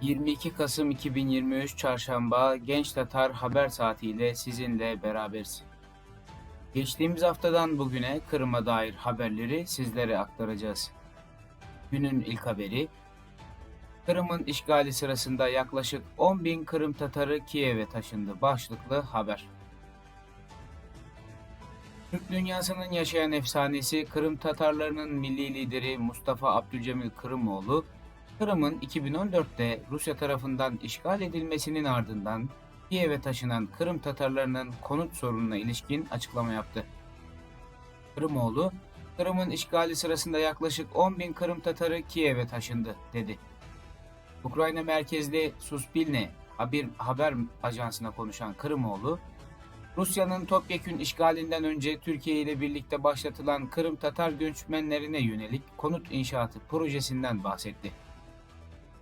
22 Kasım 2023 Çarşamba Genç Tatar Haber Saati ile sizinle beraberiz. Geçtiğimiz haftadan bugüne Kırım'a dair haberleri sizlere aktaracağız. Günün ilk haberi, Kırım'ın işgali sırasında yaklaşık 10 bin Kırım Tatarı Kiev'e taşındı başlıklı haber. Türk dünyasının yaşayan efsanesi Kırım Tatarlarının milli lideri Mustafa Abdülcemil Kırımoğlu, Kırım'ın 2014'te Rusya tarafından işgal edilmesinin ardından Kiev'e taşınan Kırım Tatarlarının konut sorununa ilişkin açıklama yaptı. Kırımoğlu, Kırım'ın işgali sırasında yaklaşık 10 bin Kırım Tatarı Kiev'e taşındı, dedi. Ukrayna merkezli Suspilne haber, haber ajansına konuşan Kırımoğlu, Rusya'nın topyekün işgalinden önce Türkiye ile birlikte başlatılan Kırım Tatar göçmenlerine yönelik konut inşaatı projesinden bahsetti.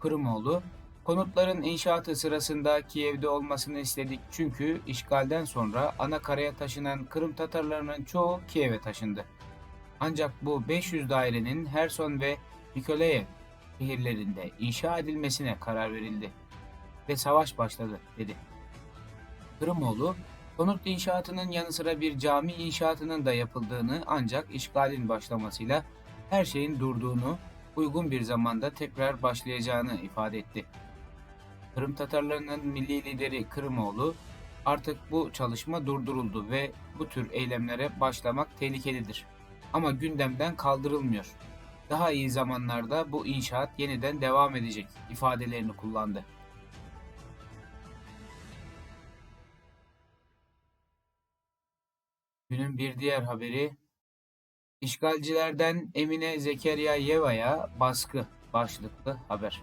Kırımoğlu, konutların inşaatı sırasında Kiev'de olmasını istedik çünkü işgalden sonra ana karaya taşınan Kırım Tatarlarının çoğu Kiev'e taşındı. Ancak bu 500 dairenin Herson ve Nikolaev şehirlerinde inşa edilmesine karar verildi ve savaş başladı dedi. Kırımoğlu, konut inşaatının yanı sıra bir cami inşaatının da yapıldığını ancak işgalin başlamasıyla her şeyin durduğunu, uygun bir zamanda tekrar başlayacağını ifade etti. Kırım Tatarlarının milli lideri Kırımoğlu, artık bu çalışma durduruldu ve bu tür eylemlere başlamak tehlikelidir. Ama gündemden kaldırılmıyor. Daha iyi zamanlarda bu inşaat yeniden devam edecek ifadelerini kullandı. Günün bir diğer haberi İşgalcilerden Emine Zekeryayeva'ya baskı başlıklı haber.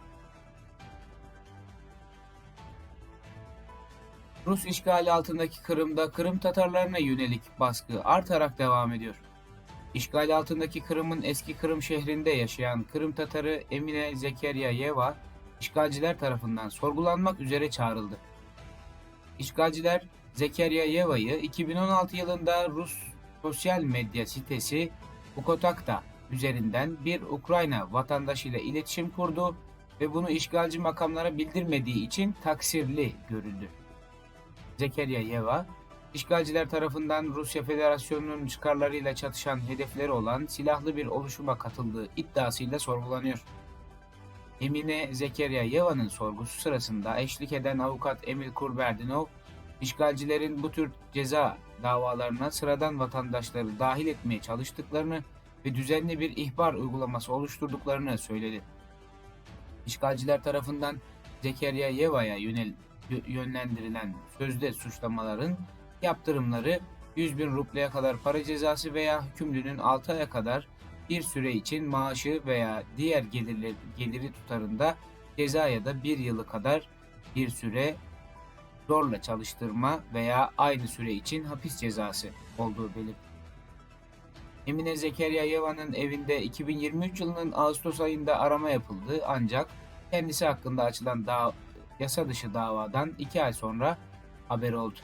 Rus işgali altındaki Kırım'da Kırım Tatarlarına yönelik baskı artarak devam ediyor. İşgal altındaki Kırım'ın eski Kırım şehrinde yaşayan Kırım Tatarı Emine Zekeryayeva, işgalciler tarafından sorgulanmak üzere çağrıldı. İşgalciler Zekeryayeva'yı 2016 yılında Rus sosyal medya sitesi Ukotakta üzerinden bir Ukrayna vatandaşıyla iletişim kurdu ve bunu işgalci makamlara bildirmediği için taksirli görüldü. Zekeryayeva, işgalciler tarafından Rusya Federasyonu'nun çıkarlarıyla çatışan hedefleri olan silahlı bir oluşuma katıldığı iddiasıyla sorgulanıyor. Emine Zekeryayeva'nın sorgusu sırasında eşlik eden avukat Emil Kurberdinov, işgalcilerin bu tür ceza davalarına sıradan vatandaşları dahil etmeye çalıştıklarını ve düzenli bir ihbar uygulaması oluşturduklarını söyledi. İşgalciler tarafından Zekeryayeva'ya yönel yönlendirilen sözde suçlamaların yaptırımları 100 bin rubleye kadar para cezası veya hükümlünün 6 aya kadar bir süre için maaşı veya diğer gelirleri, geliri tutarında ceza ya da bir yılı kadar bir süre zorla çalıştırma veya aynı süre için hapis cezası olduğu belirtildi. Emine Zekeryayeva'nın evinde 2023 yılının Ağustos ayında arama yapıldı ancak kendisi hakkında açılan da yasa dışı davadan 2 ay sonra haber oldu.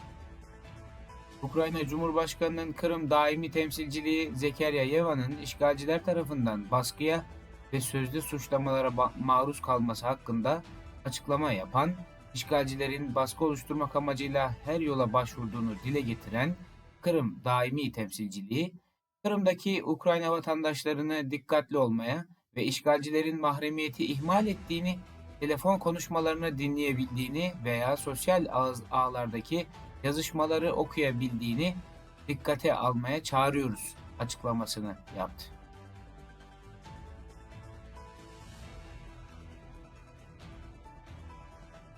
Ukrayna Cumhurbaşkanı'nın Kırım daimi temsilciliği Zekeryayeva'nın işgalciler tarafından baskıya ve sözlü suçlamalara maruz kalması hakkında açıklama yapan işgalcilerin baskı oluşturmak amacıyla her yola başvurduğunu dile getiren Kırım Daimi Temsilciliği, Kırım'daki Ukrayna vatandaşlarını dikkatli olmaya ve işgalcilerin mahremiyeti ihmal ettiğini, telefon konuşmalarını dinleyebildiğini veya sosyal ağ- ağlardaki yazışmaları okuyabildiğini dikkate almaya çağırıyoruz açıklamasını yaptı.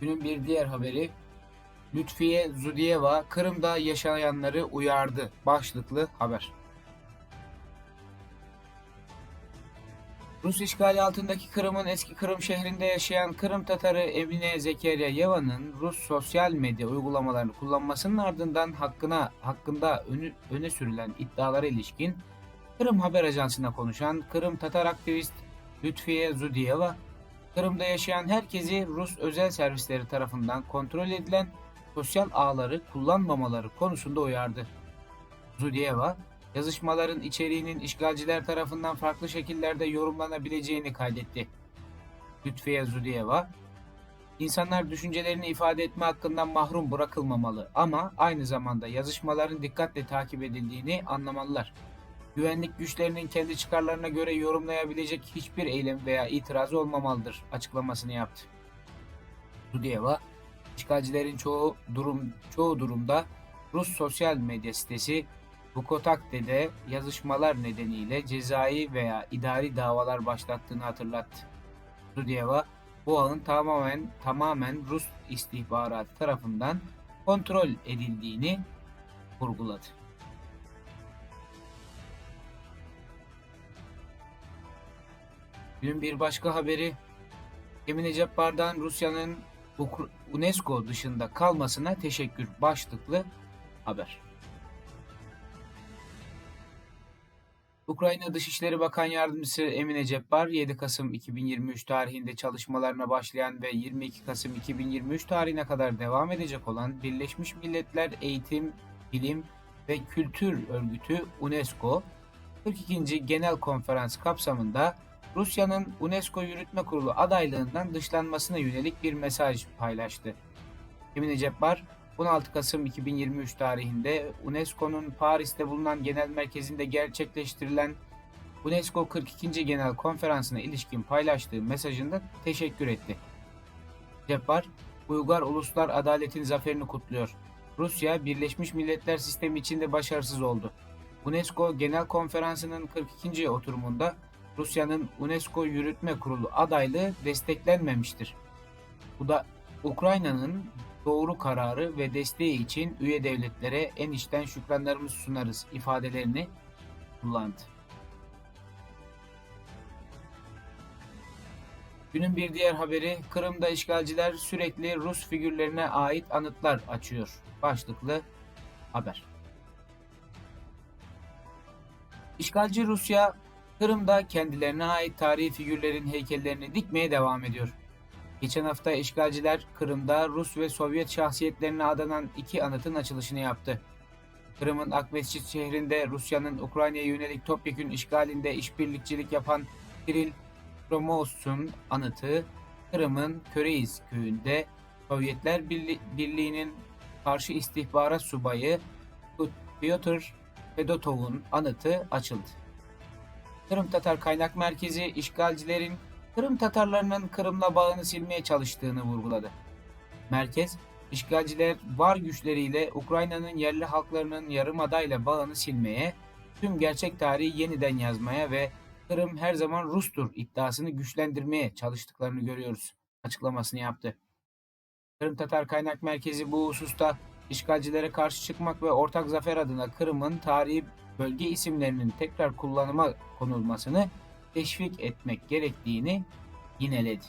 Günün bir diğer haberi Lütfiye Zudiyeva Kırım'da yaşayanları uyardı başlıklı haber. Rus işgali altındaki Kırım'ın eski Kırım şehrinde yaşayan Kırım Tatarı Emine Zekeryayeva'nın Rus sosyal medya uygulamalarını kullanmasının ardından hakkına hakkında önü, öne sürülen iddialara ilişkin Kırım Haber Ajansı'na konuşan Kırım Tatar aktivist Lütfiye Zudiyeva, Kırım'da yaşayan herkesi Rus özel servisleri tarafından kontrol edilen sosyal ağları kullanmamaları konusunda uyardı. Zudiyeva, yazışmaların içeriğinin işgalciler tarafından farklı şekillerde yorumlanabileceğini kaydetti. Lütfiye Zudiyeva, İnsanlar düşüncelerini ifade etme hakkından mahrum bırakılmamalı ama aynı zamanda yazışmaların dikkatle takip edildiğini anlamalılar. Güvenlik güçlerinin kendi çıkarlarına göre yorumlayabilecek hiçbir eylem veya itirazı olmamalıdır açıklamasını yaptı. Dudiyeva, işgalcilerin çoğu durum çoğu durumda Rus sosyal medya sitesi Vukotak'te yazışmalar nedeniyle cezai veya idari davalar başlattığını hatırlattı. Dudiyeva, bu ağın tamamen tamamen Rus istihbaratı tarafından kontrol edildiğini vurguladı. Günün bir başka haberi Emine Cabbar'dan Rusya'nın UNESCO dışında kalmasına teşekkür başlıklı haber. Ukrayna Dışişleri Bakan Yardımcısı Emine Cabbar 7 Kasım 2023 tarihinde çalışmalarına başlayan ve 22 Kasım 2023 tarihine kadar devam edecek olan Birleşmiş Milletler Eğitim, Bilim ve Kültür Örgütü UNESCO 42. Genel Konferans kapsamında Rusya'nın UNESCO Yürütme Kurulu adaylığından dışlanmasına yönelik bir mesaj paylaştı. Emine Cabbar, 16 Kasım 2023 tarihinde UNESCO'nun Paris'te bulunan genel merkezinde gerçekleştirilen UNESCO 42. Genel Konferansı'na ilişkin paylaştığı mesajında teşekkür etti. Cabbar, Uygar Uluslar Adaletin zaferini kutluyor. Rusya, Birleşmiş Milletler sistemi içinde başarısız oldu. UNESCO Genel Konferansı'nın 42. oturumunda Rusya'nın UNESCO Yürütme Kurulu adaylığı desteklenmemiştir. Bu da Ukrayna'nın doğru kararı ve desteği için üye devletlere en içten şükranlarımızı sunarız ifadelerini kullandı. Günün bir diğer haberi Kırım'da işgalciler sürekli Rus figürlerine ait anıtlar açıyor. Başlıklı haber. İşgalci Rusya Kırım'da kendilerine ait tarihi figürlerin heykellerini dikmeye devam ediyor. Geçen hafta işgalciler Kırım'da Rus ve Sovyet şahsiyetlerine adanan iki anıtın açılışını yaptı. Kırım'ın Akmescit şehrinde Rusya'nın Ukrayna'ya yönelik topyekün işgalinde işbirlikçilik yapan Kiril Romovs'un anıtı, Kırım'ın Köreyiz köyünde Sovyetler Birli- Birliği'nin karşı istihbarat subayı Pyotr Fedotov'un anıtı açıldı. Kırım Tatar Kaynak Merkezi işgalcilerin Kırım Tatarlarının Kırım'la bağını silmeye çalıştığını vurguladı. Merkez, işgalciler var güçleriyle Ukrayna'nın yerli halklarının yarımadayla bağını silmeye, tüm gerçek tarihi yeniden yazmaya ve Kırım her zaman Rus'tur iddiasını güçlendirmeye çalıştıklarını görüyoruz açıklamasını yaptı. Kırım Tatar Kaynak Merkezi bu hususta işgalcilere karşı çıkmak ve ortak zafer adına Kırım'ın tarihi bölge isimlerinin tekrar kullanıma konulmasını teşvik etmek gerektiğini yineledi.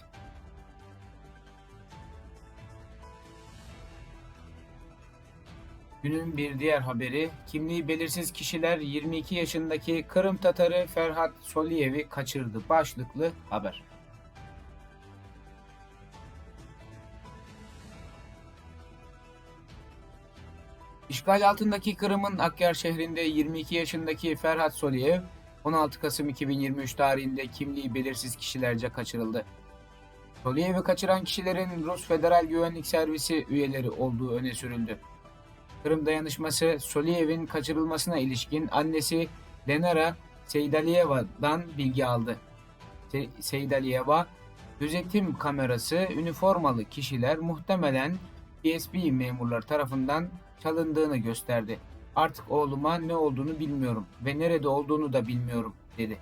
Günün bir diğer haberi, kimliği belirsiz kişiler 22 yaşındaki Kırım Tatarı Ferhat Soliyev'i kaçırdı başlıklı haber. İşgal altındaki Kırım'ın Akyar şehrinde 22 yaşındaki Ferhat Soliyev 16 Kasım 2023 tarihinde kimliği belirsiz kişilerce kaçırıldı. Soliyev'i kaçıran kişilerin Rus Federal Güvenlik Servisi üyeleri olduğu öne sürüldü. Kırım dayanışması Soliyev'in kaçırılmasına ilişkin annesi Lenara Seydaliyeva'dan bilgi aldı. Se- Seydaliyeva, gözetim kamerası üniformalı kişiler muhtemelen PSP memurları tarafından çalındığını gösterdi. Artık oğluma ne olduğunu bilmiyorum ve nerede olduğunu da bilmiyorum dedi.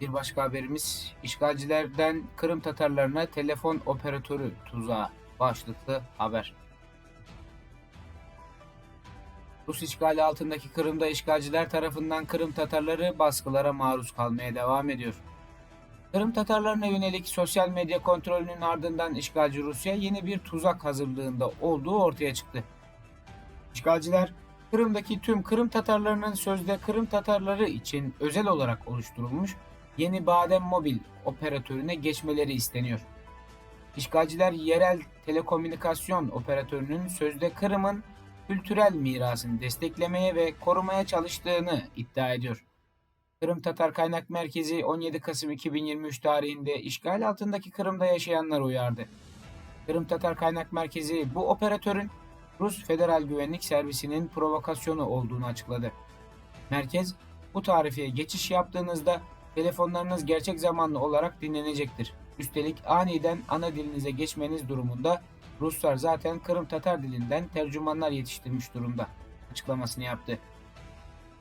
Bir başka haberimiz işgalcilerden Kırım Tatarlarına telefon operatörü tuzağı başlıklı haber. Rus işgali altındaki Kırım'da işgalciler tarafından Kırım Tatarları baskılara maruz kalmaya devam ediyor. Kırım Tatarlarına yönelik sosyal medya kontrolünün ardından işgalci Rusya yeni bir tuzak hazırlığında olduğu ortaya çıktı. İşgalciler Kırım'daki tüm Kırım Tatarlarının sözde Kırım Tatarları için özel olarak oluşturulmuş yeni Badem Mobil operatörüne geçmeleri isteniyor. İşgalciler yerel telekomünikasyon operatörünün sözde Kırım'ın kültürel mirasını desteklemeye ve korumaya çalıştığını iddia ediyor. Kırım Tatar Kaynak Merkezi 17 Kasım 2023 tarihinde işgal altındaki Kırım'da yaşayanları uyardı. Kırım Tatar Kaynak Merkezi bu operatörün Rus Federal Güvenlik Servisi'nin provokasyonu olduğunu açıkladı. Merkez, bu tarifiye geçiş yaptığınızda telefonlarınız gerçek zamanlı olarak dinlenecektir. Üstelik aniden ana dilinize geçmeniz durumunda Ruslar zaten Kırım Tatar dilinden tercümanlar yetiştirmiş durumda açıklamasını yaptı.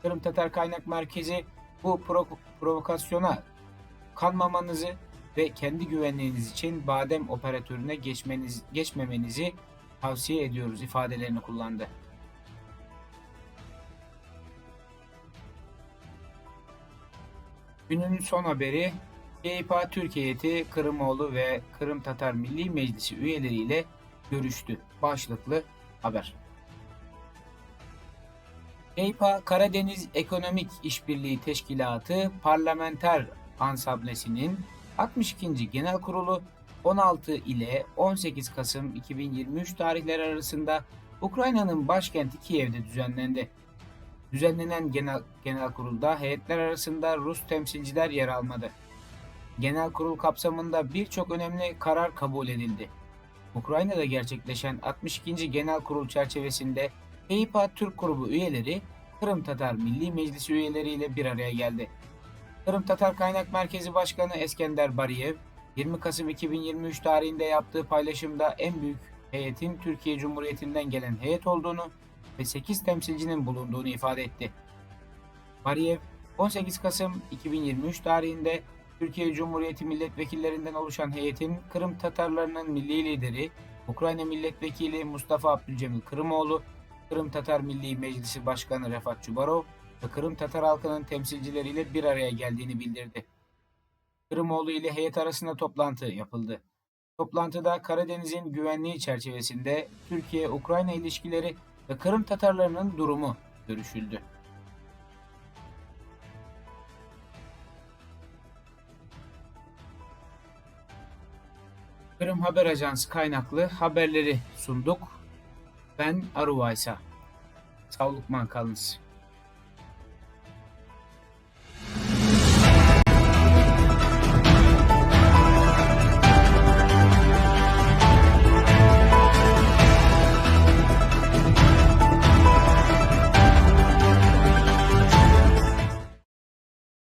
Kırım Tatar Kaynak Merkezi bu pro- provokasyona kanmamanızı ve kendi güvenliğiniz için badem operatörüne geçmeniz geçmemenizi tavsiye ediyoruz ifadelerini kullandı. Günün son haberi GİPA Türkiye heyeti Kırımoğlu ve Kırım Tatar Milli Meclisi üyeleriyle görüştü. Başlıklı haber. GİPA Karadeniz Ekonomik İşbirliği Teşkilatı Parlamenter Ansamblesi'nin 62. Genel Kurulu 16 ile 18 Kasım 2023 tarihleri arasında Ukrayna'nın başkenti Kiev'de düzenlendi. Düzenlenen genel, genel kurulda heyetler arasında Rus temsilciler yer almadı. Genel kurul kapsamında birçok önemli karar kabul edildi. Ukrayna'da gerçekleşen 62. Genel Kurul çerçevesinde EYPA Türk grubu üyeleri Kırım Tatar Milli Meclisi üyeleriyle bir araya geldi. Kırım Tatar Kaynak Merkezi Başkanı Eskender Bariyev, 20 Kasım 2023 tarihinde yaptığı paylaşımda en büyük heyetin Türkiye Cumhuriyeti'nden gelen heyet olduğunu ve 8 temsilcinin bulunduğunu ifade etti. Bariyev, 18 Kasım 2023 tarihinde Türkiye Cumhuriyeti milletvekillerinden oluşan heyetin Kırım Tatarlarının milli lideri Ukrayna Milletvekili Mustafa Abdülcemil Kırımoğlu, Kırım Tatar Milli Meclisi Başkanı Refat Çubarov Kırım Tatar halkının temsilcileriyle bir araya geldiğini bildirdi. Kırımoğlu ile heyet arasında toplantı yapıldı. Toplantıda Karadeniz'in güvenliği çerçevesinde Türkiye-Ukrayna ilişkileri ve Kırım Tatarlarının durumu görüşüldü. Kırım Haber Ajansı kaynaklı haberleri sunduk. Ben Aruvaysa. Sağlıkman kalınız.